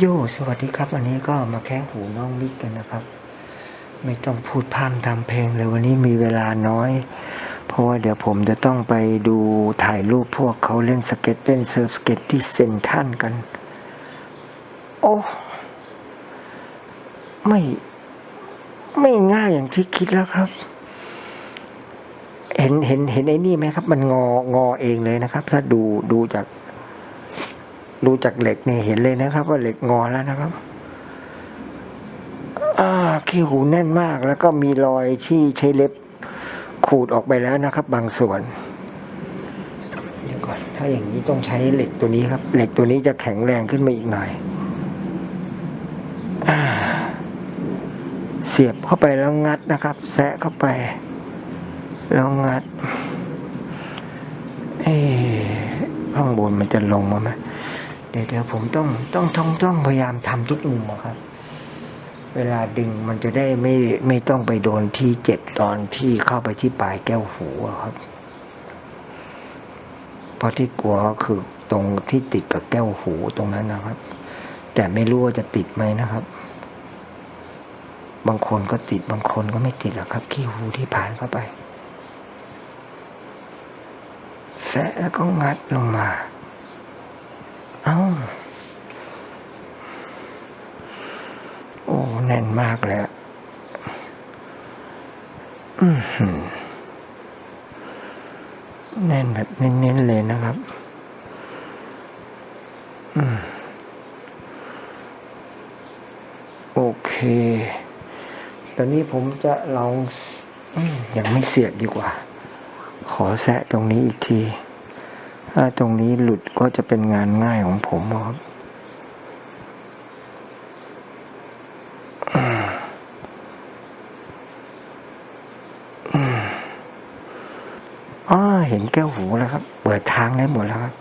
โยสวัสดีครับ วันนี้ก็มาแค่หูน้องมิกกันนะครับ ไม่ต้องพูดพร่ำทำเพลงเลยวันนี้มีเวลาน้อย เพราะว่าเดี๋ยวผมจะต้องไปดูถ่ายรูปพวกเขาเล่นสเก็ตเล่นเซิร์ฟสเก็ตที่เซนทรันกัน โอ้ไม่ไม่ง่ายอย่างที่คิดแล้วครับ เห็นเห็นเห็นไอ้นี่ไหมครับ มันงองอเองเลยนะครับ ถ้าดูดูจาก ดูจากเหล็กนี่เห็นเลยนะครับ ว่าเหล็กงอแล้วนะครับอ่าขี้หูแน่นมากแล้วก็มีรอยที่ใช้เล็บขูดออกไปแล้วนะครับ บางส่วนเดี๋ยวก่อนถ้าอย่างนี้ต้องใช้เหล็กตัวนี้ครับ เหล็กตัวนี้จะแข็งแรงขึ้นมาอีกหน่อยอเสียบเข้าไปแล้วงัดนะครับ แซะเข้าไป แล้วงัด เอ๊ะข้างบนมันจะลงมาไหม เดี๋ยวเดี๋ยวผมต้องต้องต้องต้องพยายามทำทุกมุมครับ เวลาดึงมันจะได้ไม่ไม่ต้องไปโดนที่เจ็บตอนที่เข้าไปที่ปลายแก้วหูครับ เพราะที่กลัวก็คือตรงที่ติดกับแก้วหูตรงนั้นนะครับ แต่ไม่รู้ว่าจะติดไหมนะครับ บางคนก็ติดบางคนก็ไม่ติดหรอกครับ ขี้หูที่ผ่านเข้าไปแซะแล้วก็งัดลงมา เอ้าโอ้แน่นมากเลยอะอือหือแน่นแบบเน้นๆเลยนะครับอืมโอเค ตอนนี้ผมจะลองอยังไม่เสียบดีกว่า ขอแซะตรงนี้อีกที ถ้าตรงนี้หลุดก็จะเป็นงานง่ายของผมอะครับอืมอืมอ้าเห็นแก้วหูแล้วครับ เปิดทางได้หมดแล้วครับ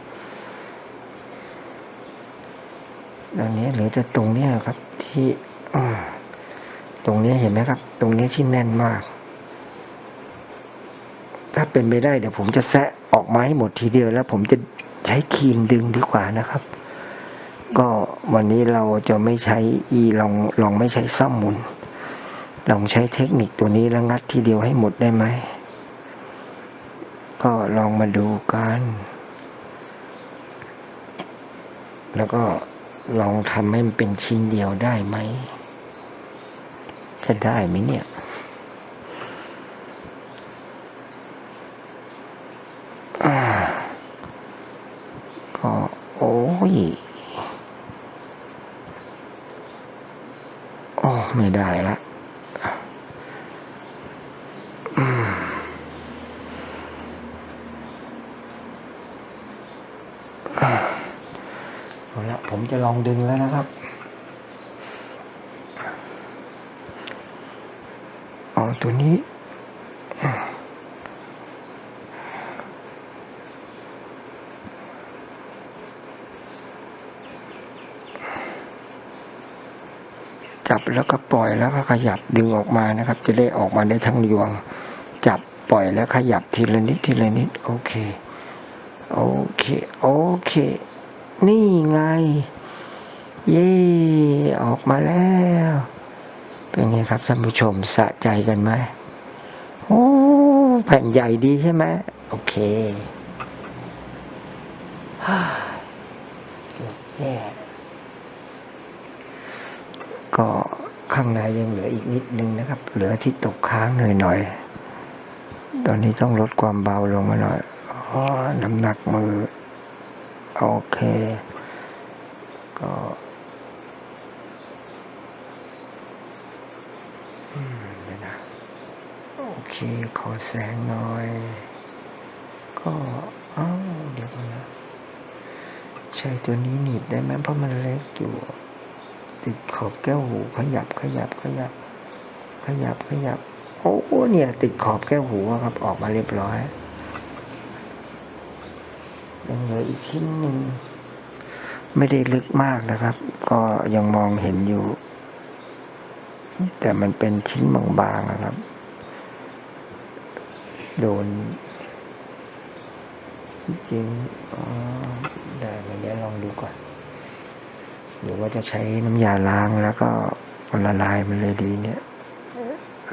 ตอนนี้เหลือแต่ตรงนี้ครับ ที่ตรงนี้เห็นไหมครับ ตรงนี้ที่แน่นมาก ถ้าเป็นไปได้เดี๋ยวผมจะแซะ ออกมาให้หมดทีเดียวแล้วผมจะใช้ครีมดึงดีกว่านะครับ ก็วันนี้เราจะไม่ใช้อีลองลองไม่ใช้ซ่อมหมุน ลองใช้เทคนิคตัวนี้แล้วงัดทีเดียวให้หมดได้ไหม ก็ลองมาดูกัน แล้วก็ลองทำให้มันเป็นชิ้นเดียวได้ไหม จะได้ไหมเนี่ย อ่าก็โอ้ยโอ้ ไม่ได้ละอืมอ่าเอาละผมจะลองดึงแล้วนะครับ เอาตัวนี้ จับแล้วก็ปล่อยแล้วก็ขยับดึงออกมานะครับ จะได้ออกมาได้ทั้งยวง จับปล่อยแล้วขยับทีละนิดทีละนิดโอเคโอเคโอเค นี่ไง เย่ออกมาแล้ว เป็นไงครับท่านผู้ชมสะใจกันไหมโอ้แผ่นใหญ่ดีใช่ไหมโอเคฮ่าเก็ข้างในยังเหลืออีกนิดนึงนะครับ เหลือที่ตกค้างหน่อยๆ ตอนนี้ต้องลดความเบาลงมาหน่อยอ๋อน้ำหนักมือ โอเค ก็อืมเดี๋ยวนะโอเค ขอแสงหน่อย ก็เอ้าเดี๋ยวก่อนนะ ใช้ตัวนี้หนีบได้ไหมเพราะมันเล็กอยู่ ติดขอบแก้วหู ขยับขยับขยับ ขยับขยับโอ้เนี่ย ติดขอบแก้วหูครับ ออกมาเรียบร้อยยังเหลืออีกชิ้นหนึ่งไม่ได้ลึกมากนะครับ ก็ยังมองเห็นอยู่ แต่มันเป็นชิ้นบางๆนะครับ โดน จริงอ๋อได้เดี๋ยวลองดูก่อน หรือว่าจะใช้น้ำยาล้างแล้วก็ละลายมันเลยดีเนี่ย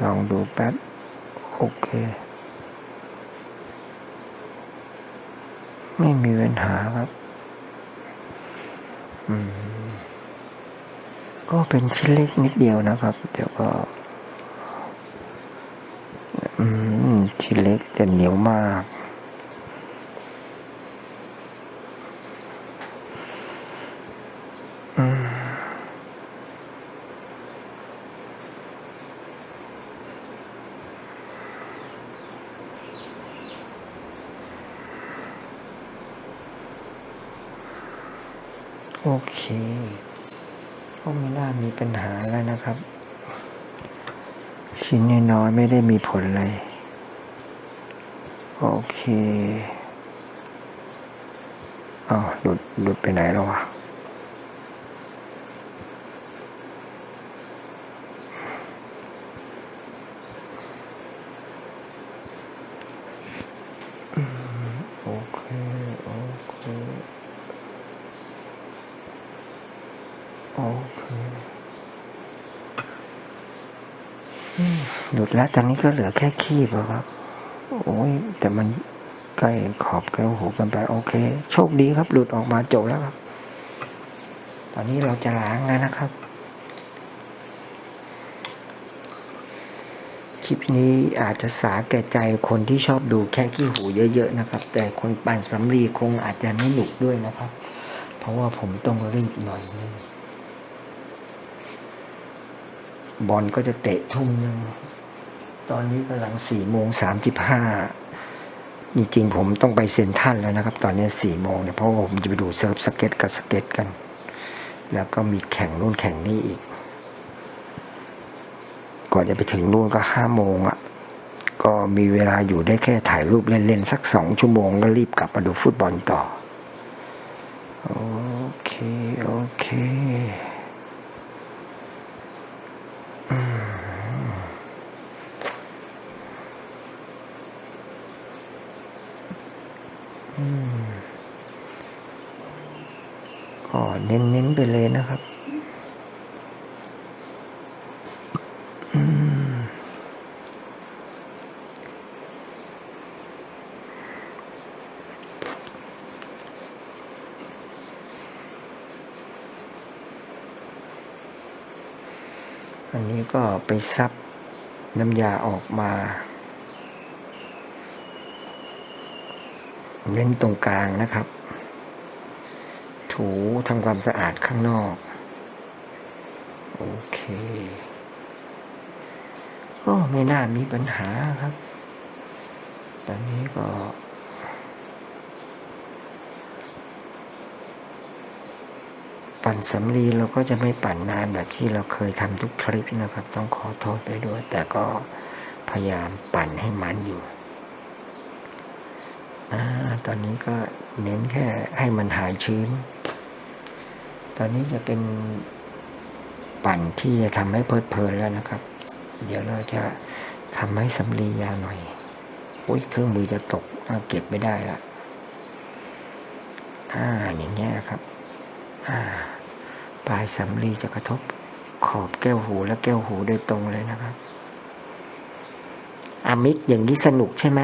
ลองดูแป๊บ โอเค ไม่มีปัญหาครับ อืม ก็เป็นชิ้นเล็กนิดเดียวนะครับ เดี๋ยวก็ อืม ชิ้นเล็กแต่เหนียวมาก โอเคก็ไม่น่ามีปัญหาแล้วนะครับ ชิ้นน้อยๆไม่ได้มีผลเลย โอเคอ้าหลุดหลุดไปไหนแล้ววะ หลุดแล้วตอนนี้ก็เหลือแค่ขี้ครับ โอ้ย แต่มันใกล้ขอบแก้วหูกันไป โอเค โชคดีครับ หลุดออกมาจบแล้วครับ ตอนนี้เราจะล้างแล้วนะครับ คลิปนี้อาจจะสาแก่ใจคนที่ชอบดูแค่ขี้หูเยอะๆนะครับ แต่คนปั่นสำลีคงอาจจะไม่หนุกด้วยนะครับ เพราะว่าผมต้องรีบหน่อยนึง บอลก็จะเตะทุ่มหนึ่ง ตอนนี้กำลังสี่โมงสามสิบห้าจริงๆ ผมต้องไปเซ็นทรัลแล้วนะครับ ตอนนี้สี่โมงเนี่ยเพราะผมจะไปดูเซิร์ฟสเก็ตกับสเก็ตกัน แล้วก็มีแข่งนู่นแข่งนี่อีก ก่อนจะไปถึงนู่นก็ห้าโมงอะ ก็มีเวลาอยู่ได้แค่ถ่ายรูปเล่นๆ สักสองชั่วโมงก็รีบกลับมาดูฟุตบอลต่อ โอเค โอเค ก็เน้นๆไปเลยนะครับ อืม อันนี้ก็ไปซับน้ำยาออกมาเน้นตรงกลางนะครับ ถูทำความสะอาดข้างนอก โอเคก็ไม่น่ามีปัญหาครับ ตอนนี้ก็ ปั่นสำลีเราก็จะไม่ปั่นนานแบบที่เราเคยทำทุกคลิปนะครับ ต้องขอโทษไปด้วย แต่ก็พยายามปั่นให้มันอยู่อาตอนนี้ก็เน้นแค่ให้มันหายชื้น ตอนนี้จะเป็นปั่นที่จะทำให้เพลิดเพลินแล้วนะครับ เดี๋ยวเราจะทำให้สำลียาวหน่อยอุ้ยเครื่องมือจะตกเก็บไม่ได้ละอ่าอย่างเงี้ยครับ อ่า ปลายสำลีจะกระทบขอบแก้วหูและแก้วหูโดยตรงเลยนะครับอามิกอย่างนี้สนุกใช่ไหม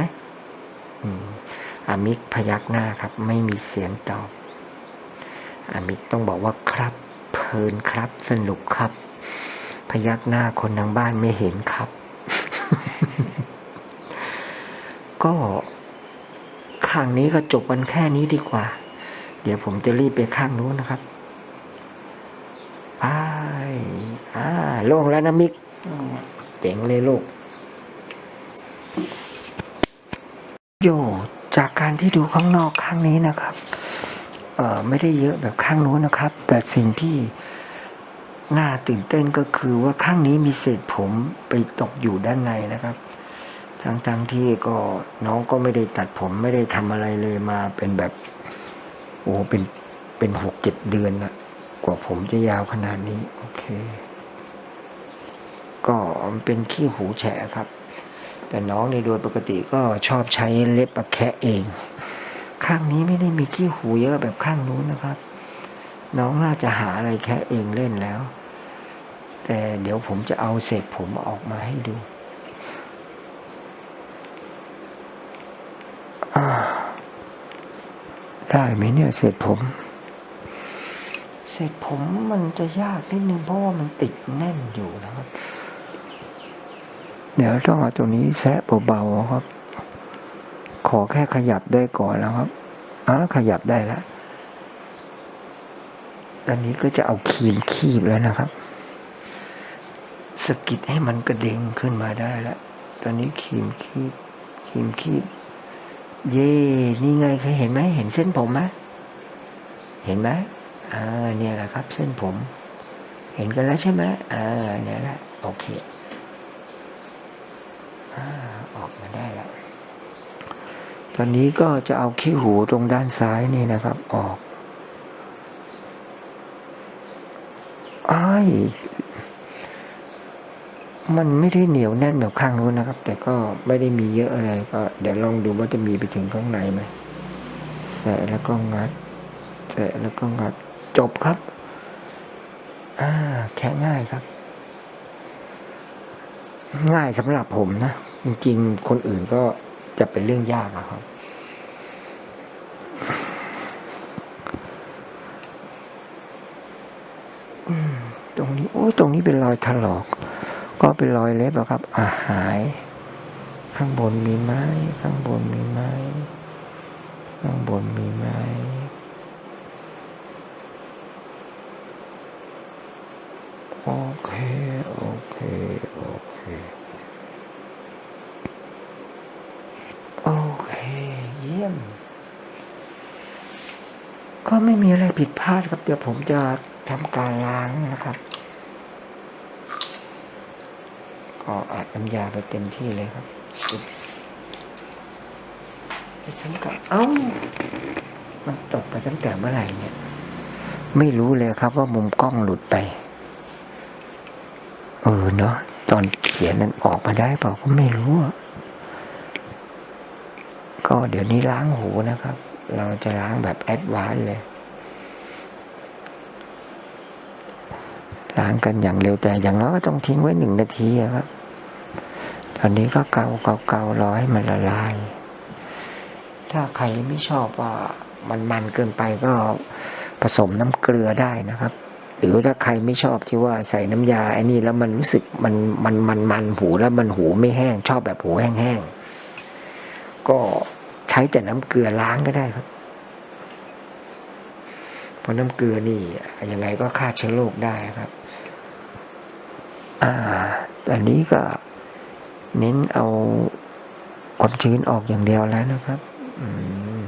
อามิกพยักหน้าครับ ไม่มีเสียงตอบอามิกต้องบอกว่าครับ เพลินครับ สนุกครับ พยักหน้าคนทางบ้านไม่เห็นครับ ก็ข้างนี้ก็จบกันแค่นี้ดีกว่า เดี๋ยวผมจะรีบไปข้างนู้นนะครับ ไปอ่าโล่งแล้วนะมิกเจ๋งเลยลูก โยจากการที่ดูข้างนอกข้างนี้นะครับเออไม่ได้เยอะแบบข้างนู้นนะครับ แต่สิ่งที่น่าตื่นเต้นก็คือว่าข้างนี้มีเศษผมไปตกอยู่ด้านในนะครับทั้งๆทที่ก็น้องก็ไม่ได้ตัดผมไม่ได้ทำอะไรเลยมาเป็นแบบ โอ้เป็นเป็นหกเจ็ดเดือนนะ กว่าผมจะยาวขนาดนี้ โอเค ก็มันเป็นขี้หูแฉะครับ แต่น้องในโดยปกติก็ชอบใช้เล็บปะแคะเอง ข้างนี้ไม่ได้มีขี้หูเยอะแบบข้างนู้นนะครับ น้องน่าจะหาอะไรแค่เองเล่นแล้ว แต่เดี๋ยวผมจะเอาเศษผมออกมาให้ดูได้ไหมเนี่ยเศษผม เศษผมมันจะยากนิดนึงเพราะว่ามันติดแน่นอยู่นะครับ เดี๋ยวต้องเอาตัวนี้แซะเบาๆครับ ขอแค่ขยับได้ก่อนนะครับอ่าขยับได้แล้วอันนี้ก็จะเอาครีมคีบแล้วนะครับสกิดให้มันกระเด้งขึ้นมาได้แล้ว ตอนนี้ครีมคีบครีมคีบ เย่นี่ไงเคยเห็นไหมเห็นเส้นผมไหมเห็นไหม อ่าเนี่ยแหละครับ เส้นผม เห็นกันแล้วใช่ไหมอ่าเนี่ยแหละโอเคอ่าออกมาได้แล้วตอนนี้ก็จะเอาขี้หูตรงด้านซ้ายนี่นะครับ ออกอ้ายมันไม่ได้เหนียวแน่นแบบข้างนู้นนะครับ แต่ก็ไม่ได้มีเยอะอะไรก็ เดี๋ยวลองดูว่าจะมีไปถึงข้างในไหมแสะแล้วก็งัดแสะแล้วก็งัด จบครับ อ่า แค่ง่ายครับ ง่ายสำหรับผมนะ จริงๆ คนอื่นก็จะเป็นเรื่องยากอะครับ ตรงนี้ โอ้ตรงนี้เป็นรอยถลอก ก็เป็นรอยเล็บอะครับ อาหาย ข้างบนมีไหมข้างบนมีไหมข้างบนมีไหมโอเค โอเค โอเค โอเค เยี่ยม ก็ไม่มีอะไรผิดพลาดครับ เดี๋ยวผมจะทำการล้างนะครับ ก็อัดน้ำยาไปเต็มที่เลยครับจะทำกับเอ้า มันตกไปตั้งแต่เมื่อไหร่เนี่ย ไม่รู้เลยครับว่ามุมกล้องหลุดไป เออเนาะตอนเขียนนั้นออกมาได้เปล่าก็ไม่รู้ ก็เดี๋ยวนี้ล้างหูนะครับ เราจะล้างแบบแอดวานเลย ล้างกันอย่างเร็วแต่อย่างน้อยก็ต้องทิ้งไว้หนึ่งนาทีอะครับ ตอนนี้ก็เกาเกาเการอให้มันละลาย ถ้าใครไม่ชอบว่ามันมันเกินไปก็ผสมน้ำเกลือได้นะครับ หรือถ้าใครไม่ชอบที่ว่าใส่น้ำยาไอ้นี่แล้วมันรู้สึกมันมันมันมันหูแล้วมันหูไม่แห้ง ชอบแบบหูแห้งๆก็ ช้แต่น้ำเกลือล้างก็ได้ครับเพราะน้ำเกลือนี่ยังไงก็ฆ่าเชื้อโรคได้ครับ อ่าตอนนี้ก็เน้นเอาความชื้นออกอย่างเดียวแล้วนะครับอืม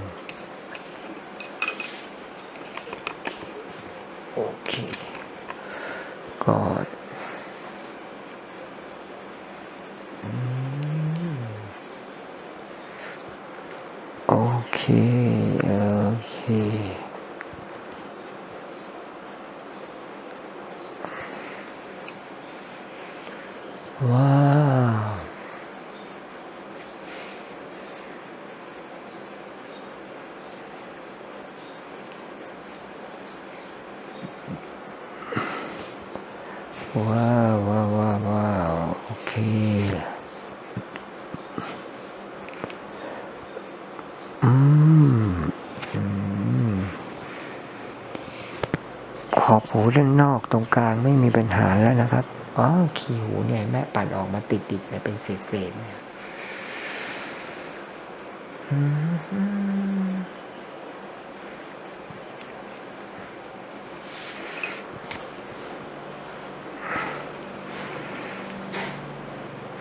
โอเคก็อืมโอเค โอเค ว้าว ว้าวว้าวว้าววาวโอเค อืมอืมขอบหูด้านนอกตรงกลางไม่มีปัญหาแล้วนะครับ อ๋อขีหูเนี่ยแม่ปั่นออกมาติดติดๆเนี่ยเป็นเศษเศษๆเนี่ย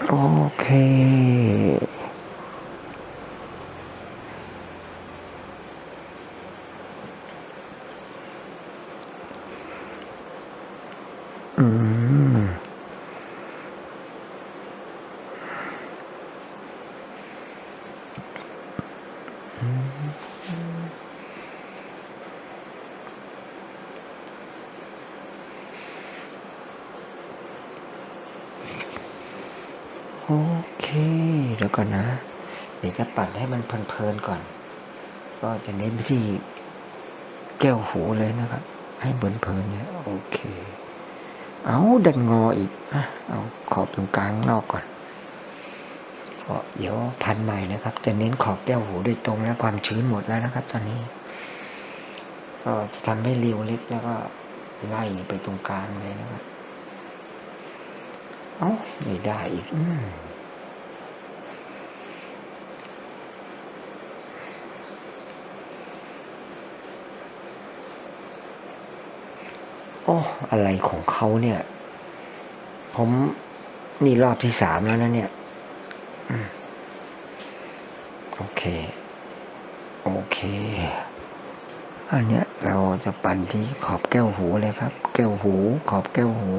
โอเคอืม โอเค เดี๋ยวก่อนนะ เดี๋ยวจะปัดให้มันเพลินๆก่อน ก็จะเน้นไปที่แก้วหูเลยนะครับ ให้เบิร์นๆเนี่ยโอเค เอาดันงออีกอะเอาขอบตรงกลางนอกก่อนก็เดี๋ยวพันใหม่นะครับ จะเน้นขอบแก้วหูโดยตรงและความชื้นหมดแล้วนะครับ ตอนนี้ ก็จะทำให้เรียวเล็กแล้วก็ไล่ไปตรงกลางเลยนะครับ เอ้าไม่ได้อีก อืม โอ้อะไรของเขาเนี่ย ผมนี่รอบที่สามแล้วนะเนี่ยโอเค โอเค อันเนี้ยเราจะปั่นที่ขอบแก้วหูเลยครับ แก้วหู ขอบแก้วหู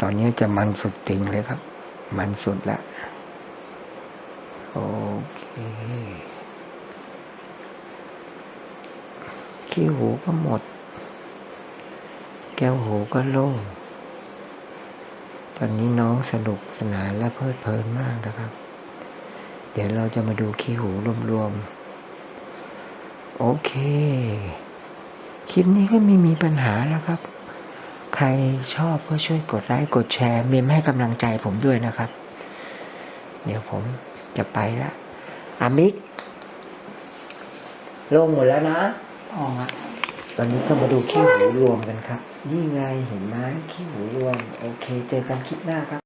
ตอนนี้จะมันสุดติงเลยครับ มันสุดละโอเค ขี้หูก็หมด แก้วหูก็โล่ง ตอนนี้น้องสนุกสนานและเพลิดเพลินมากนะครับ เดี๋ยวเราจะมาดูขี้หูรวมๆ โอเค คลิปนี้ก็ไม่มีปัญหาแล้วครับ ใครชอบก็ช่วยกดไลค์กดแชร์เมมให้กำลังใจผมด้วยนะครับ เดี๋ยวผมจะไปละอามิกลงหมดแล้วนะ ออกละตอนนี้ก็มาดูขี้หูรวมกันครับ นี่ไงเห็นไหมขี้หูรวม โอเค เจอกันคลิปหน้าครับ